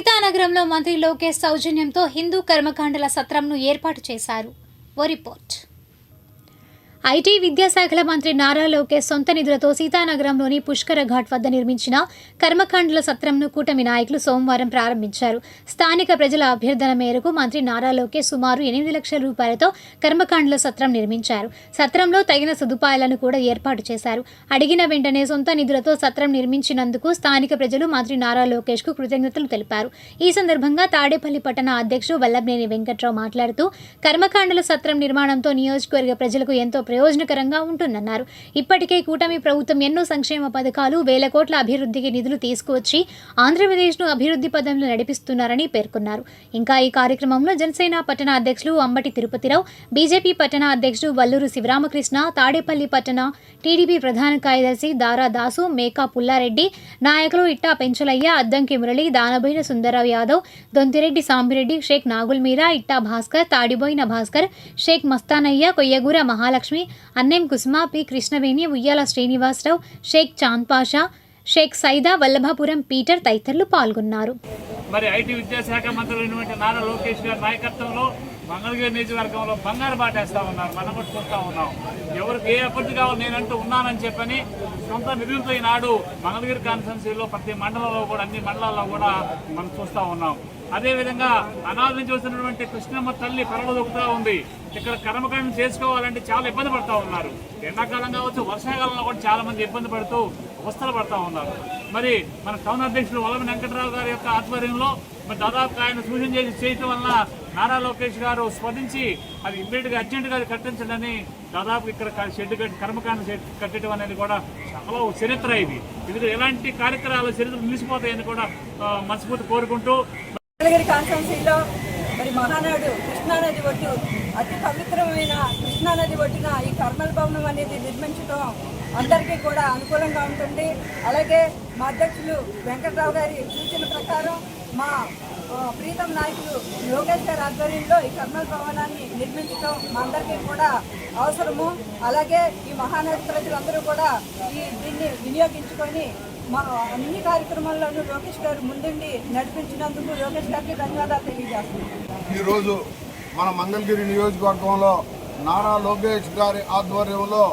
సీతానగరంలో మంత్రి లోకేష్ సౌజన్యంతో హిందూ కర్మకాండల సత్రంను ఏర్పాటు చేశారు. ఓ రిపోర్ట్. ఐటీ విద్యాశాఖల మంత్రి నారా లోకేష్ సొంత నిధులతో సీతానగరంలోని పుష్కర ఘాట్ వద్ద నిర్మించిన కర్మకాండల సత్రంను కూటమి నాయకులు సోమవారం ప్రారంభించారు. స్థానిక ప్రజల అభ్యర్థన మేరకు మంత్రి నారా లోకేష్ సుమారు ఎనిమిది లక్షల రూపాయలతో కర్మకాండల సత్రం నిర్మించారు. సత్రంలో తగిన సదుపాయాలను కూడా ఏర్పాటు చేశారు. అడిగిన వెంటనే సొంత నిధులతో సత్రం నిర్మించినందుకు స్థానిక ప్రజలు మంత్రి నారా లోకేష్కు కృతజ్ఞతలు తెలిపారు. ఈ సందర్భంగా తాడేపల్లి పట్టణ అధ్యక్షుడు వల్లభనేని వెంకట్రావు మాట్లాడుతూ కర్మకాండల సత్రం నిర్మాణంతో నియోజకవర్గ ప్రజలకు ఎంతో ప్రయోజనకరంగా ఉంటుందన్నారు. ఇప్పటికే కూటమి ప్రభుత్వం ఎన్నో సంక్షేమ పథకాలు వేల కోట్ల అభివృద్ధికి నిధులు తీసుకువచ్చి ఆంధ్రప్రదేశ్ను అభివృద్ధి పదంలో నడిపిస్తున్నారని పేర్కొన్నారు. ఇంకా ఈ కార్యక్రమంలో జనసేన పట్టణ అధ్యక్షులు అంబటి తిరుపతిరావు బీజేపీ పట్టణ అధ్యక్షుడు వల్లూరు శివరామకృష్ణ తాడేపల్లి పట్టణ టీడీపీ ప్రధాన కార్యదర్శి దారా దాసు మేకా పుల్లారెడ్డి నాయకులు ఇట్టా పెంచలయ్య అద్దంకి మురళి దానబోయిన సుందరరావు యాదవ్ దొంతిరెడ్డి సాంబిరెడ్డి షేక్ నాగుల్ మీరా ఇట్టా భాస్కర్ తాడిబోయిన భాస్కర్ షేక్ మస్తానయ్య కొయ్యగూర మహాలక్ష్మి అన్నేం కుసుమాపి కృష్ణవేణి ఉయ్యాల శ్రీనివాసరావు షేక్ చాంద్ పాషా షేక్ సైదా వల్లభాపురం పీటర్ తదితరులు పాల్గొన్నారు. మరి ఐటీ విద్యాశాఖ మంత్రులైనటువంటి నారా లోకేష్ గారి నాయకత్వంలో మంగళగిరి నియోజకవర్గంలో బంగారు బాటేస్తా ఉన్నారు మనం కూడా చూస్తా ఉన్నాం. ఎవరికి ఏ అభివృద్ధి కావాలి నేనంటూ ఉన్నానని చెప్పని సొంత నిధులతో ఈనాడు మంగళగిరి కాన్స్టిట్యున్సీలో ప్రతి మండలంలో కూడా అన్ని మండలాల్లో కూడా మనం చూస్తా ఉన్నాం. అదేవిధంగా అనాథ చూసినటువంటి కృష్ణమ్మ తల్లి పరవ దొక్కుతా ఉంది. ఇక్కడ కర్మకాండం చేసుకోవాలంటే చాలా ఇబ్బంది పడతా ఉన్నారు. ఎండాకాలం కావచ్చు వర్షాకాలంలో కూడా చాలా మంది ఇబ్బంది పడుతూ అవస్థలు పడతా ఉన్నారు. మరి మన టౌన్ అధ్యక్షుడు వల్లభ వెంకటరావు గారి యొక్క ఆధ్వర్యంలో మరి దాదాపు ఆయన సూచన చేసి చేయటం వల్ల నారా లోకేష్ గారు స్పందించి అది ఇమ్మీడియట్గా అర్జెంటుగా అది కట్టించడని దాదాపు ఇక్కడ షెడ్ కట్టి కర్మకాండ షెడ్ కట్టడం అనేది కూడా చాలా చరిత్ర ఇది. ఇది ఎలాంటి కార్యక్రమాలు చరిత్ర నిలిచిపోతాయని కూడా మనస్ఫూర్తి కోరుకుంటూ మరి మహానాడు కృష్ణానది ఒడ్డు అతి పవిత్రమైన కృష్ణానది ఒడ్డున ఈ కర్మల భవనం అనేది నిర్మించడం అందరికీ కూడా అనుకూలంగా ఉంటుంది. అలాగే మా అధ్యక్షులు వెంకట్రావు గారి సూచన ప్రకారం మా ప్రీతం నాయకులు లోకేష్ గారి ఆధ్వర్యంలో ఈ కర్నూలు భవనాన్ని నిర్మించడం మా అందరికీ కూడా అవసరము. అలాగే ఈ మహానది ప్రజలందరూ కూడా ఈ దీన్ని వినియోగించుకొని మా అన్ని కార్యక్రమాల్లోనూ లోకేష్ గారు ముందుండి నడిపించినందుకు లోకేష్ గారికి ధన్యవాదాలు తెలియజేస్తున్నాను ఈరోజు మన మంగళగిరి నియోజకవర్గంలో నారా లోకేష్ గారి ఆధ్వర్యంలో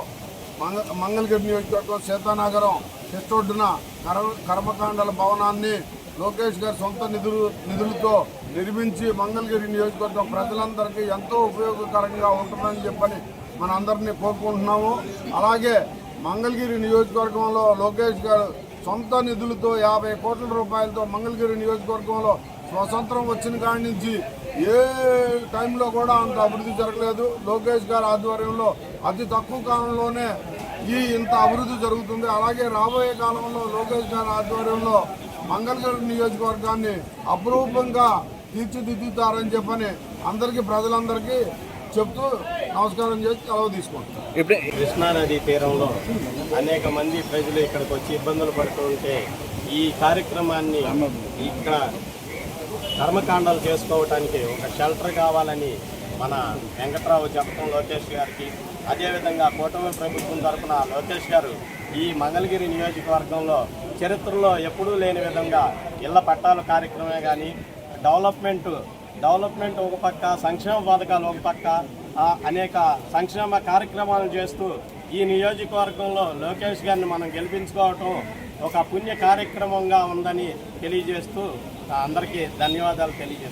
మంగ మంగళగిరి నియోజకవర్గం సీతానగరం చెట్టొడ్డున కర కర్మకాండల భవనాన్ని లోకేష్ గారి సొంత నిధులు నిధులతో నిర్మించి మంగళగిరి నియోజకవర్గం ప్రజలందరికీ ఎంతో ఉపయోగకరంగా ఉంటుందని చెప్పని మనందరినీ కోరుకుంటున్నాము. అలాగే మంగళగిరి నియోజకవర్గంలో లోకేష్ గారు సొంత నిధులతో యాభై కోట్ల రూపాయలతో మంగళగిరి నియోజకవర్గంలో స్వతంత్రం వచ్చిన కాడి నుంచి ఏ టైంలో కూడా అంత అభివృద్ధి జరగలేదు. లోకేష్ గారి ఆధ్వర్యంలో అతి తక్కువ కాలంలోనే ఈ ఇంత అభివృద్ధి జరుగుతుంది. అలాగే రాబోయే కాలంలో లోకేష్ గారి ఆధ్వర్యంలో మంగళగిరి నియోజకవర్గాన్ని అపురూపంగా తీర్చిదిద్దుతారని చెప్పని అందరికీ ప్రజలందరికీ చెప్తూ నమస్కారం చేసి సెలవు తీసుకుంటాం కృష్ణానది తీరంలో అనేక మంది ప్రజలు ఇక్కడికి వచ్చి ఇబ్బందులు పడుతుంటే ఉంటే ఈ కార్యక్రమాన్ని ఇక్కడ కర్మకాండాలు చేసుకోవటానికి ఒక షెల్టర్ కావాలని మన వెంకట్రావు చెప్పడం లోకేష్ గారికి అదేవిధంగా కూటమి ప్రభుత్వం తరఫున లోకేష్ గారు ఈ మంగళగిరి నియోజకవర్గంలో చరిత్రలో ఎప్పుడూ లేని విధంగా ఇళ్ళ పట్టాల కార్యక్రమే కానీ డెవలప్మెంట్ డెవలప్మెంట్ ఒక పక్క సంక్షేమ పథకాలు ఒక పక్క ఆ, అనేక సంక్షేమ కార్యక్రమాలు చేస్తూ ఈ నియోజకవర్గంలో లోకేష్ గారిని మనం గెలిపించుకోవటం ఒక పుణ్య కార్యక్రమంగా ఉందని తెలియజేస్తూ అందరికీ ధన్యవాదాలు తెలియజేస్తాను